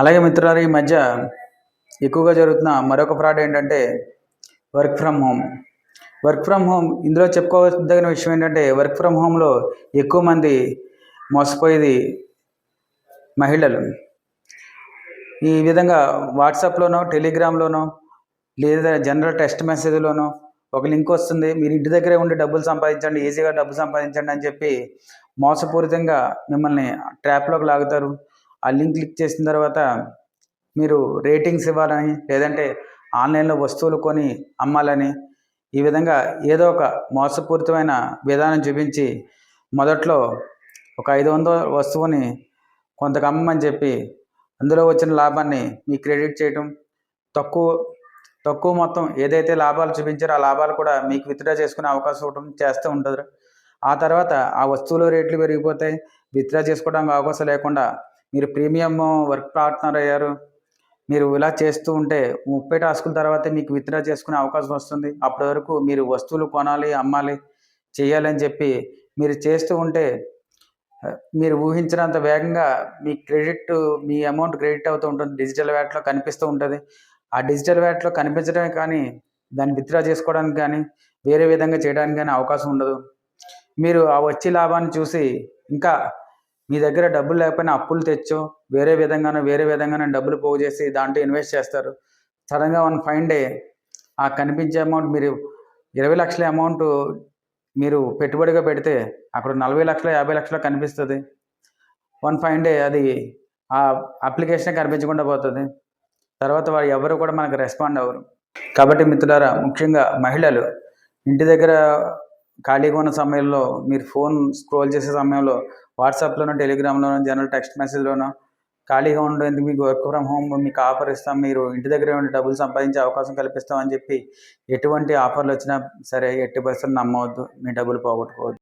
అలాగే మిత్రులారా ఈ మధ్య ఎక్కువగా జరుగుతున్న మరొక ఫ్రాడ్ ఏంటంటే work from home. Work from home ఇందులో చెప్పుకోదగిన విషయం ఏంటంటే వర్క్ ఫ్రమ్ హోమ్లో ఎక్కువ మంది మోసపోయేది మహిళలు. ఈ విధంగా వాట్సాప్లోనో టెలిగ్రామ్లోనో లేదా జనరల్ టెక్స్ట్ మెసేజ్లోనో ఒక లింక్ వస్తుంది మీరు ఇంటి దగ్గరే ఉండి డబ్బులు సంపాదించండి ఈజీగా డబ్బు సంపాదించండి అని చెప్పి మోసపూరితంగా మిమ్మల్ని ట్రాప్లోకి లాగుతారు. ఆ లింక్ క్లిక్ చేసిన తర్వాత మీరు రేటింగ్స్ ఇవ్వాలని లేదంటే ఆన్లైన్లో వస్తువులు కొని అమ్మాలని ఈ విధంగా ఏదో ఒక మోసపూరితమైన విధానం చూపించి మొదట్లో ఒక ఐదు వందల వస్తువుని కొంతకు అమ్మమని చెప్పి అందులో వచ్చిన లాభాన్ని మీ క్రెడిట్ చేయటం తక్కువ తక్కువ మొత్తం ఏదైతే లాభాలు చూపించారో ఆ లాభాలు కూడా మీకు విత్డ్రా చేసుకునే అవకాశం ఇవ్వడం చేస్తూ ఉంటుంది. ఆ తర్వాత ఆ వస్తువుల రేట్లు పెరిగిపోతాయి. విత్డ్రా చేసుకోవడానికి అవకాశం లేకుండా మీరు ప్రీమియం వర్క్ పార్ట్నర్ అయ్యారు. మీరు ఇలా చేస్తూ ఉంటే ముప్పై టాస్కుల తర్వాత మీకు విత్డ్రా చేసుకునే అవకాశం వస్తుంది. అప్పటి వరకు మీరు వస్తువులు కొనాలి అమ్మాలి చేయాలని చెప్పి మీరు చేస్తూ ఉంటే మీరు ఊహించినంత వేగంగా మీ క్రెడిట్ మీ అమౌంట్ క్రెడిట్ అవుతూ ఉంటుంది. డిజిటల్ వ్యాట్లో కనిపిస్తూ ఉంటుంది. ఆ డిజిటల్ వ్యాట్లో కనిపించడమే కానీ దాన్ని విత్డ్రా చేసుకోవడానికి కానీ వేరే విధంగా చేయడానికి కానీ అవకాశం ఉండదు. మీరు ఆ వచ్చే లాభాన్ని చూసి ఇంకా మీ దగ్గర డబ్బులు లేకపోయినా అప్పులు తెచ్చో వేరే విధంగానో వేరే విధంగానో డబ్బులు పోగు చేసి దాంట్లో ఇన్వెస్ట్ చేస్తారు. సడన్గా వన్ ఫైన్ డే ఆ కనిపించే అమౌంట్ మీరు ఇరవై లక్షల అమౌంట్ మీరు పెట్టుబడిగా పెడితే అక్కడ నలభై లక్షల యాభై లక్షల కనిపిస్తుంది. వన్ ఫైన్ డే అది ఆ అప్లికేషన్ కనిపించకుండా పోతుంది. తర్వాత వారు ఎవరు కూడా మనకు రెస్పాండ్ అవ్వరు. కాబట్టి మిత్రులారా ముఖ్యంగా మహిళలు ఇంటి దగ్గర ఖాళీగా ఉన్న సమయంలో మీరు ఫోన్ స్క్రోల్ చేసే సమయంలో వాట్సాప్లోనో టెలిగ్రామ్లోనో జనరల్ టెక్స్ట్ మెసేజ్లోనో ఖాళీగా ఉండేందుకు మీకు వర్క్ ఫ్రమ్ హోమ్ మీకు ఆఫర్ ఇస్తాం మీరు ఇంటి దగ్గరే ఉండి డబ్బులు సంపాదించే అవకాశం కల్పిస్తామని చెప్పి ఎటువంటి ఆఫర్లు వచ్చినా సరే ఎట్టి పరిస్థితులు నమ్మవద్దు. మీ డబ్బులు పోగొట్టుకోవద్దు.